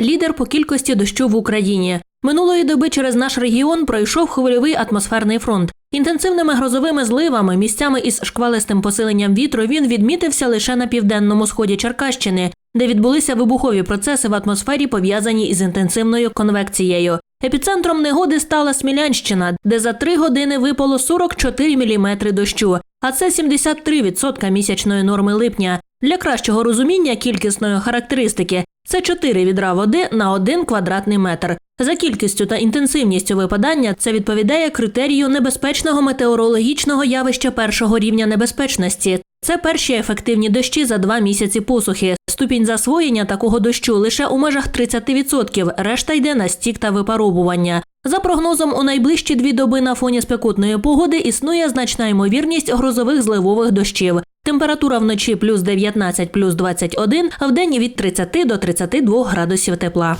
лідер по кількості дощу в Україні. Минулої доби через наш регіон пройшов хвильовий атмосферний фронт. Інтенсивними грозовими зливами, місцями із шквалистим посиленням вітру він відмітився лише на південному сході Черкащини, де відбулися вибухові процеси в атмосфері, пов'язані із інтенсивною конвекцією. Епіцентром негоди стала Смілянщина, де за три години випало 44 міліметри дощу, а це 73% місячної норми липня. Для кращого розуміння кількісної характеристики це 4 відра води на 1 квадратний метр. За кількістю та інтенсивністю випадання це відповідає критерію небезпечного метеорологічного явища першого рівня небезпечності. Це перші ефективні дощі за два місяці посухи. Ступінь засвоєння такого дощу лише у межах 30%, решта йде на стік та випаровування. За прогнозом, у найближчі дві доби на фоні спекотної погоди існує значна ймовірність грозових зливових дощів. Температура вночі плюс 19, плюс 21, а в день від 30 до 32 градусів тепла.